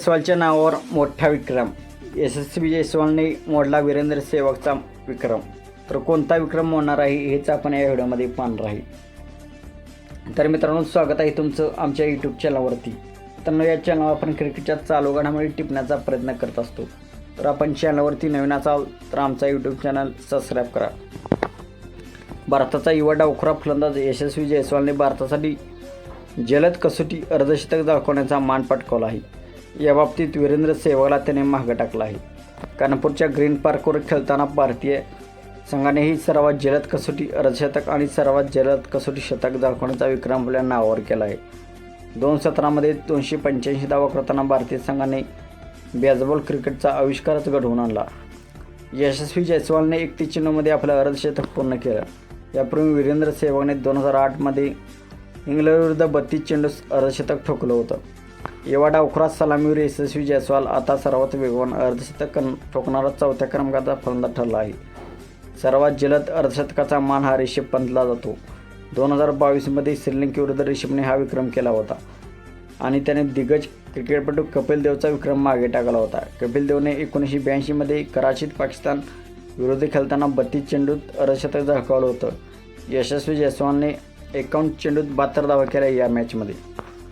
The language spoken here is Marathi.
जयस्वालच्या नावावर मोठा विक्रम. यशस्वी जयस्वालने मोडला वीरेंद्र सेवकचा विक्रम. तर कोणता विक्रम मोडणार आहे हेच आपण या व्हिडिओमध्ये पाहणार आहे. तर मित्रांनो स्वागत आहे तुमचं आमच्या यूट्यूब चॅनलवरती तर या चॅनलवर आपण क्रिकेटच्या चालू घडामोडी टिपण्याचा प्रयत्न करत असतो. तर आपण चॅनलवरती नवीन असाल तर आमचा यूट्यूब चॅनल सबस्क्राईब करा. भारताचा युवा डावखुरा फलंदाज यशस्वी जयस्वालने भारतासाठी जलद कसोटी अर्धशतक दाखवण्याचा मान पटकावला आहे. याबाबतीत वीरेंद्र सेहवागला त्याने मागं टाकला आहे. कानपूरच्या ग्रीन पार्कवर खेळताना भारतीय संघानेही सर्वात जलद कसोटी अर्धशतक आणि सर्वात जलद कसोटी शतक दाखवण्याचा विक्रम आपल्या नावावर केला आहे. दोन सतरामध्ये दोनशे पंच्याऐंशी धावा करताना भारतीय संघाने बेसबॉल क्रिकेटचा आविष्कारच घडवून आणला. यशस्वी जयस्वालने एकतीस चिन्हमध्ये आपलं अर्धशतक पूर्ण केलं. यापूर्वी वीरेंद्र सेहवागने दोन हजार आठमध्ये इंग्लंडविरुद्ध बत्तीस चेंडूस अर्धशतक ठोकलं होतं. एवा डावखुरा सलामीवर यशस्वी जयस्वाल आता सर्वात वेगवान अर्धशतक ठोकणारा चौथ्या क्रमांकाचा फलंदाज ठरला आहे. सर्वात जलद अर्धशतकाचा मान हा रिषभ पंतला जातो. दोन हजार बावीसमध्ये श्रीलंकेविरुद्ध रिषभने हा विक्रम केला होता. आणि त्याने दिग्गज क्रिकेटपटू कपिल देवचा विक्रम मागे टाकला होता. कपिल देवने एकोणीसशे ब्याऐंशीमध्ये कराचीत पाकिस्तान विरोधी खेळताना बत्तीस चेंडूत अर्धशतक झळकावलं होतं. यशस्वी जयस्वालने एकावन्न चेंडूत बहात्तर धावा केल्या या मॅचमध्ये